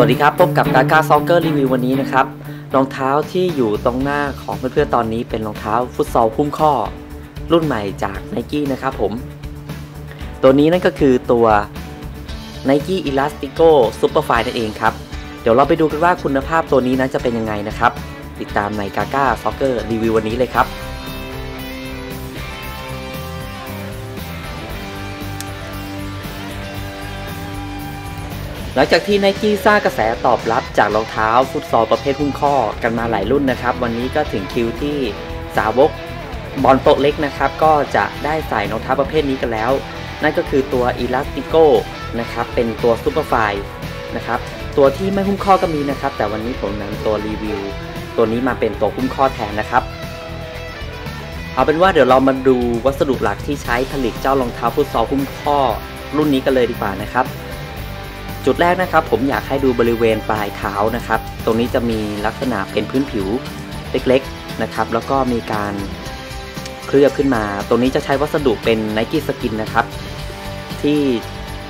วัสดีครับ พบกับกากาซ็อกเกอร์รีวิววันนี้นะครับ รองเท้าที่อยู่ตรงหน้าของเพื่อนๆตอนนี้เป็นรองเท้าฟุตซอลพุ่มข้อ รุ่นใหม่จาก n i กี้นะครับผม ตัวนี้นั่นก็คือตัว Nike Elastico Superfly นั่นเองครับ เดี๋ยวเราไปดูกันว่าคุณภาพตัวนี้นั้นจะเป็นยังไงนะครับ ติดตามในกากาซ็อกเกอร์รีวิววันนี้เลยครับ หลังจากที่ n i กี้สร้างกระแสตอบรับจากรองเท้าฟุตซอลประเภทหุ้นข้อกันมาหลายรุ่นนะครับ วันนี้ก็ถึงคิวที่สาวกบอลโตเล็กนะครับ ก็จะได้ใส่รองเท้าประเภทนี้กันแล้ว นั่นก็คือตัว Elastico นะครับ เป็นตัว Superfly นะครับ ตัวที่ไม่หุ้มข้อก็มีนะครับ แต่วันนี้ผมนำตัวรีวิว ตัวนี้มาเป็นตัวหุ้มข้อแทนนะครับ เอาเป็นว่าเดี๋ยวเรามาดูวัสดุหลักที่ใช้ผลิตเจ้ารองเท้าฟุตซอลหุ้มข้อรุ่นนี้กันเลยดีกว่านะครับ จุดแรกนะครับ ผมอยากให้ดูบริเวณปลายเท้านะครับ ตรงนี้จะมีลักษณะเป็นพื้นผิวเล็กๆนะครับ แล้วก็มีการเคลือบขึ้นมา ตรงนี้จะใช้วัสดุเป็น Nike Skin นนะครับ ที่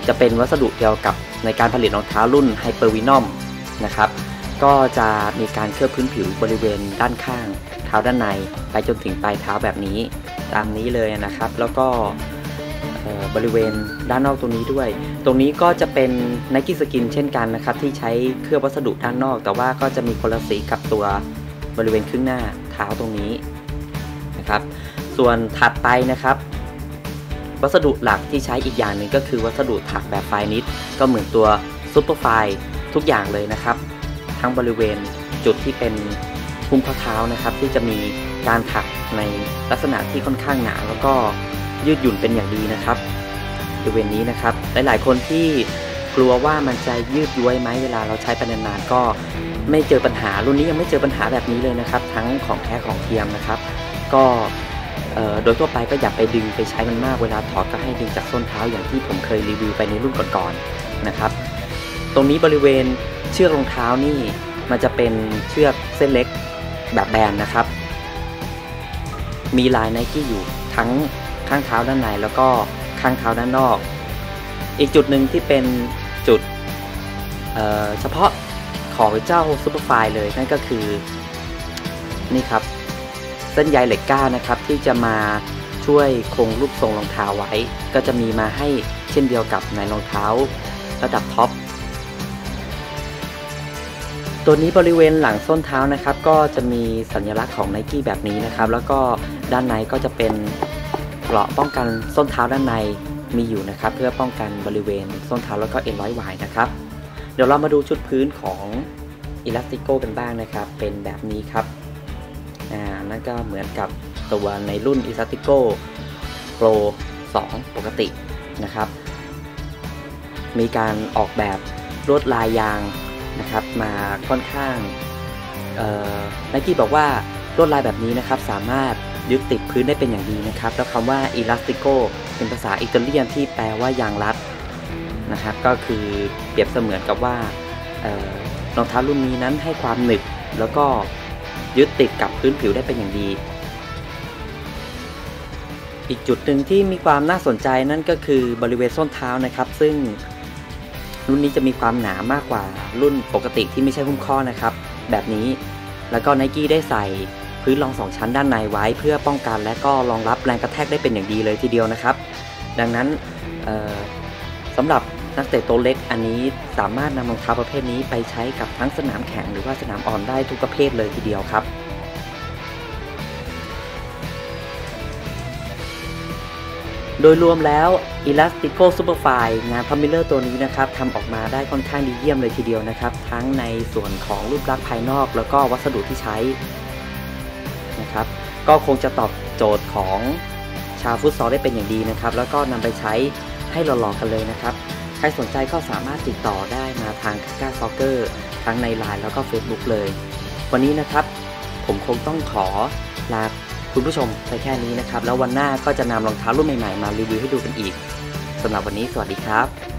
จะเป็นวัสดุเดียวกับในการผลิตรองเท้ารุ่น Hypervenom นะครับ ก็จะมีการเคลือบพื้นผิวบริเวณด้านข้าง เท้าด้านใน ไปจนถึงปลายเท้าแบบนี้ ตามนี้เลยนะครับ แล้วก็ บริเวณด้านนอกตรงนี้ด้วย ตรงนี้ก็จะเป็น Nike Skin เช่นกันนะครับ ที่ใช้เคลือบวัสดุด้านนอก แต่ว่าก็จะมีคนละสีกับตัวบริเวณครึ่งหน้าเท้าตรงนี้นะครับ ส่วนถัดไปนะครับ วัสดุหลักที่ใช้อีกอย่างหนึ่งก็คือวัสดุถักแบบไฟนิดก็เหมือนตัวซูเปอร์ไฟทุกอย่างเลยนะครับ ทั้งบริเวณจุดที่เป็นพุ่มข้อเท้านะครับ ที่จะมีการถักในลักษณะที่ค่อนข้างหนาแล้วก็ ยืดหยุ่นเป็นอย่างดีนะครับบริเวณนี้นะครับ หลายๆ คนที่กลัวว่ามันจะยืดย้วยไหมเวลาเราใช้ไปนานๆก็ไม่เจอปัญหารุ่นนี้ยังไม่เจอปัญหาแบบนี้เลยนะครับ ทั้งของแท้ของเทียมนะครับ ก็โดยทั่วไปก็อย่าไปดึงไปใช้มันมากเวลาถอดก็ให้ดึงจากส้นเท้าอย่างที่ผมเคยรีวิวไปในรุ่นก่อนๆนะครับ ตรงนี้บริเวณเชือกรองเท้านี่มันจะเป็นเชือกเส้นเล็กแบบแบนนะครับ มีลายไนกี้อยู่ทั้ง ข้างเท้าด้านในแล้วก็ข้างเท้าด้านนอก อีกจุดหนึ่งที่เป็นจุดเเฉพาะของเจ้าซูเปอร์ไฟเลยนั่นก็คือนี่ครับ เส้นใยเหล็กก้านะครับที่จะมาช่วยคงรูปทรงรองเท้าไว้ ก็จะมีมาให้เช่นเดียวกับในรองเท้าระดับท็อปตัวนี้บริเวณหลังส้นเท้านะครับ ก็จะมีสัญลักษณ์ของไนกี้แบบนี้นะครับ แล้วก็ด้านในก็จะเป็น เกราะป้องกันส้นเท้าด้านในมีอยู่นะครับ เพื่อป้องกันบริเวณส้นเท้าแล้วก็เอ็นร้อยหวายนะครับ เดี๋ยวเรามาดูชุดพื้นของอิลาสติโกกันบ้างนะครับ เป็นแบบนี้ครับอ่านั่นก็เหมือนกับตัวในรุ่น e l a s t i c o Pro 2ปกตินะครับ มีการออกแบบลวดลายยางนะครับ มาค่อนข้างไนกี้บอกว่า ลวดลายแบบนี้นะครับสามารถยึดติดพื้นได้เป็นอย่างดีนะครับ แล้วคำว่า elastico เป็นภาษาอิตาเลียนที่แปลว่ายางรัดนะครับ ก็คือเปรียบเสมือนกับว่ารองเท้ารุ่นนี้นั้นให้ความหนึบแล้วก็ยึดติดกับพื้นผิวได้เป็นอย่างดี อีกจุดหนึ่งที่มีความน่าสนใจนั่นก็คือบริเวณส้นเท้านะครับ ซึ่งรุ่นนี้จะมีความหนามากกว่ารุ่นปกติที่ไม่ใช่หุ้มข้อนะครับ แบบนี้แล้วก็ไนกี้ได้ใส่ พื้นรองสองชั้นด้านในไว้ เพื่อป้องกันและก็รองรับแรงกระแทกได้เป็นอย่างดีเลยทีเดียวนะครับ ดังนั้นสำหรับนักเตะตัวเล็กอันนี้สามารถนำรองเท้าประเภทนี้ไปใช้กับทั้งสนามแข่งหรือว่าสนามอ่อนได้ทุกประเภทเลยทีเดียวครับโดยรวมแล้ว Elastico Superfly งานพัมมิเลอร์ตัวนี้นะครับทำออกมาได้ค่อนข้างดีเยี่ยมเลยทีเดียวนะครับ ทั้งในส่วนของรูปลักษณ์ภายนอก แล้วก็วัสดุที่ใช้ นะครับ ก็คงจะตอบโจทย์ของชาวฟุตซอลได้เป็นอย่างดีนะครับ แล้วก็นำไปใช้ให้หล่อๆกันเลยนะครับ ใครสนใจก็สามารถติดต่อได้มาทางคาก้าซ็อกเกอร์ทั้งใน Line แล้วก็ Facebook เลย วันนี้นะครับ ผมคงต้องขอลาคุณผู้ชมไปแค่นี้นะครับ แล้ววันหน้าก็จะนำรองเท้ารุ่นใหม่ๆมารีวิวให้ดูกันอีกสำหรับวันนี้สวัสดีครับ